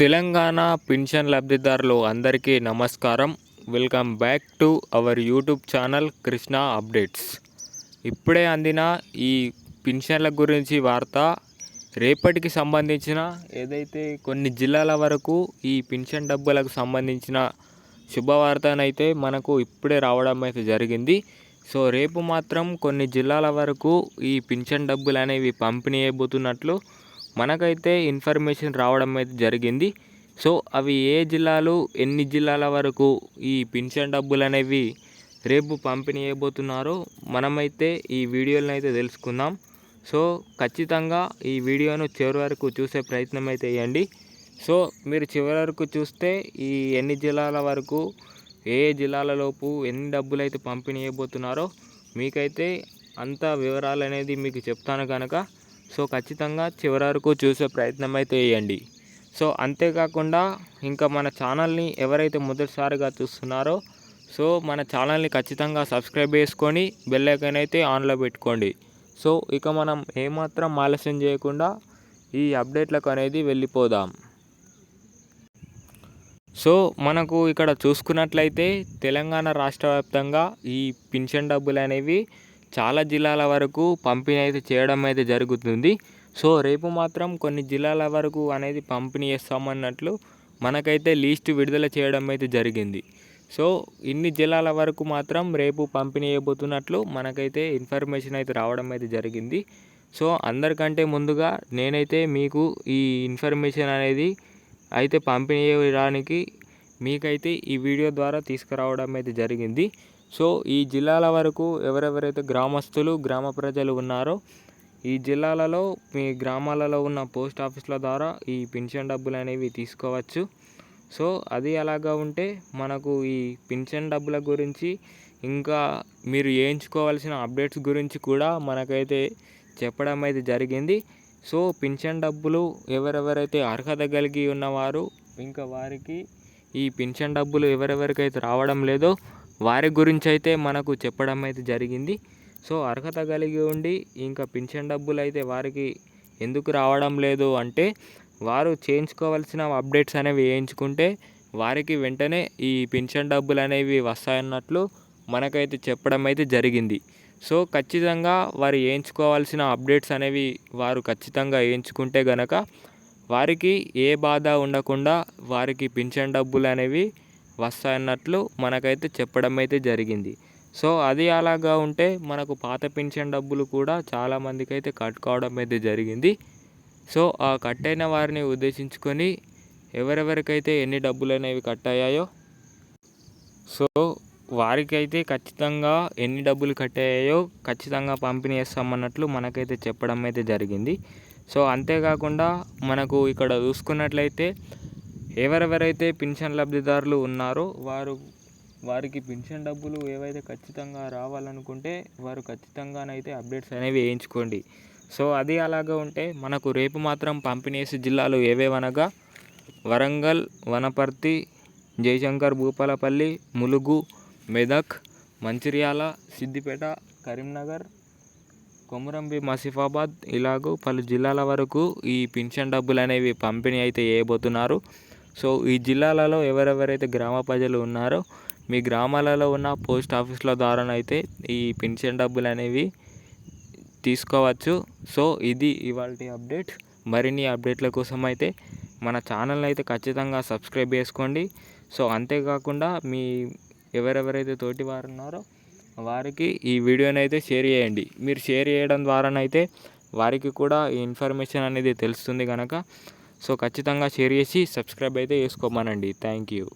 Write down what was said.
Telangana pension లబ్ధిదారులు అందరికీ నమస్కారం. Welcome back to our YouTube channel Krishna updates. ఇప్పుడే అందిన ఈ పింఛన్ల గురించి వార్త రేపటికి సంబంధించిన ఏదైతే కొన్ని జిల్లాల వరకు ఈ పింఛన్ డబ్బులకు సంబంధించిన శుభవార్తనైతే మనకు ఇప్పుడే రావడం అయితే జరిగింది. సో రేపు మాత్రం కొన్ని జిల్లాల వరకు ఈ పింఛన్ డబ్బులు అనేవి పంపిణీ అయిపోతున్నట్లు మనకైతే ఇన్ఫర్మేషన్ రావడం అయితే జరిగింది. సో అవి ఏ జిల్లాలు ఎన్ని జిల్లాల వరకు ఈ పింఛన్ డబ్బులు అనేవి రేపు పంపిణీ అయిపోతున్నారో మనమైతే ఈ వీడియోలను అయితే తెలుసుకుందాం. సో ఖచ్చితంగా ఈ వీడియోను చివరి వరకు చూసే ప్రయత్నం అయితే చేయండి. సో మీరు చివరి వరకు చూస్తే ఈ ఎన్ని జిల్లాల వరకు ఏ జిల్లాలలోపు ఎన్ని డబ్బులు అయితే పంపిణీ అయిపోతున్నారో మీకైతే అంత వివరాలు అనేది మీకు చెప్తాను కనుక సో ఖచ్చితంగా చివరి వరకు చూసే ప్రయత్నం అయితే చేయండి. సో అంతేకాకుండా ఇంకా మన ఛానల్ని ఎవరైతే మొదటిసారిగా చూస్తున్నారో సో మన ఛానల్ని ఖచ్చితంగా సబ్స్క్రైబ్ చేసుకొని బెల్ ఐకాన్ అయితే ఆన్లో పెట్టుకోండి. సో ఇక మనం ఏమాత్రం ఆలస్యం చేయకుండా ఈ అప్డేట్లకు అనేది వెళ్ళిపోదాం. సో మనకు ఇక్కడ చూసుకున్నట్లయితే తెలంగాణ రాష్ట్ర వ్యాప్తంగా ఈ పింఛన్ డబ్బులు అనేవి చాలా జిల్లాల వరకు పంపిణీ అయితే చేయడం అయితే జరుగుతుంది. సో రేపు మాత్రం కొన్ని జిల్లాల వరకు అనేది పంపిణీ చేస్తామన్నట్లు మనకైతే లీస్ట్ విడుదల చేయడం అయితే జరిగింది. సో ఇన్ని జిల్లాల వరకు మాత్రం రేపు పంపిణీ చేయబోతున్నట్లు మనకైతే ఇన్ఫర్మేషన్ అయితే రావడం అయితే జరిగింది. సో అందరికంటే ముందుగా నేనైతే మీకు ఈ ఇన్ఫర్మేషన్ అనేది అయితే పంపిణీ చేయడానికి మీకైతే ఈ వీడియో ద్వారా తీసుకురావడం అయితే జరిగింది. సో ఈ జిల్లాల వరకు ఎవరెవరైతే గ్రామస్తులు గ్రామ ప్రజలు ఉన్నారో ఈ జిల్లాలలో మీ గ్రామాలలో ఉన్న పోస్ట్ ఆఫీసుల ద్వారా ఈ పింఛన్ డబ్బులు అనేవి తీసుకోవచ్చు. సో అది అలాగా ఉంటే మనకు ఈ పింఛన్ డబ్బుల గురించి ఇంకా మీరు వేయించుకోవాల్సిన అప్డేట్స్ గురించి కూడా మనకైతే చెప్పడం అయితే జరిగింది. సో పింఛన్ డబ్బులు ఎవరెవరైతే అర్హత కలిగి ఉన్నవారు ఇంకా వారికి ఈ పింఛన్ డబ్బులు ఎవరెవరికైతే రావడం లేదో వారి గురించి అయితే మనకు చెప్పడం అయితే జరిగింది. సో అర్హత కలిగి ఉండి ఇంకా పింఛన్ డబ్బులు అయితే వారికి ఎందుకు రావడం లేదు అంటే వారు చేయించుకోవాల్సిన అప్డేట్స్ అనేవి వేయించుకుంటే వారికి వెంటనే ఈ పింఛన్ డబ్బులు అనేవి వస్తాయన్నట్లు మనకైతే చెప్పడం అయితే జరిగింది. సో ఖచ్చితంగా వారు వేయించుకోవాల్సిన అప్డేట్స్ అనేవి వారు ఖచ్చితంగా వేయించుకుంటే గనక వారికి ఏ బాధ ఉండకుండా వారికి పింఛన్ డబ్బులు అనేవి వస్తాయన్నట్లు మనకైతే చెప్పడం అయితే జరిగింది. సో అది అలాగా ఉంటే మనకు పాత పింఛన్ డబ్బులు కూడా చాలామందికి అయితే కట్టుకోవడం అయితే జరిగింది. సో ఆ కట్ అయిన వారిని ఉద్దేశించుకొని ఎవరెవరికైతే ఎన్ని డబ్బులు అనేవి కట్ అయ్యాయో సో వారికైతే ఖచ్చితంగా ఎన్ని డబ్బులు కట్ అయ్యాయో ఖచ్చితంగా పంపిణీ చేస్తామన్నట్లు మనకైతే చెప్పడం అయితే జరిగింది. సో అంతేకాకుండా మనకు ఇక్కడ చూసుకున్నట్లయితే ఎవరెవరైతే పింఛన్ లబ్ధిదారులు ఉన్నారో వారు వారికి పింఛన్ డబ్బులు ఏవైతే ఖచ్చితంగా రావాలనుకుంటే వారు ఖచ్చితంగానైతే అప్డేట్స్ అనేవి వేయించుకోండి. సో అది అలాగా ఉంటే మనకు రేపు మాత్రం పంపిణీ జిల్లాలు ఏవేవనగా వరంగల్ వనపర్తి జయశంకర్ భూపాలపల్లి ములుగు మెదక్ మంచిర్యాల సిద్దిపేట కరీంనగర్ కొమురంబి మసిఫాబాద్ ఇలాగూ పలు జిల్లాల వరకు ఈ పింఛన్ డబ్బులు అనేవి పంపిణీ అయితే చేయబోతున్నారు సో ఈ జిల్లాలలో ఎవరెవరైతే గ్రామ ప్రజలు ఉన్నారో మీ గ్రామాలలో ఉన్న పోస్ట్ ఆఫీసుల ద్వారానైతే ఈ పెన్షన్ డబ్బులు అనేవి తీసుకోవచ్చు. సో ఇది ఇవాళ అప్డేట్. మరిన్ని అప్డేట్ల కోసం అయితే మన ఛానల్ని అయితే ఖచ్చితంగా సబ్స్క్రైబ్ చేసుకోండి. సో అంతేకాకుండా మీ ఎవరెవరైతే తోటి వారు ఉన్నారో వారికి ఈ వీడియోని అయితే షేర్ చేయండి. మీరు షేర్ చేయడం ద్వారానైతే వారికి కూడా ఈ ఇన్ఫర్మేషన్ అనేది తెలుస్తుంది కనుక సో ఖచ్చితంగా షేర్ చేసి సబ్స్క్రైబ్ అయితే చేసుకోమనండి. Thank you.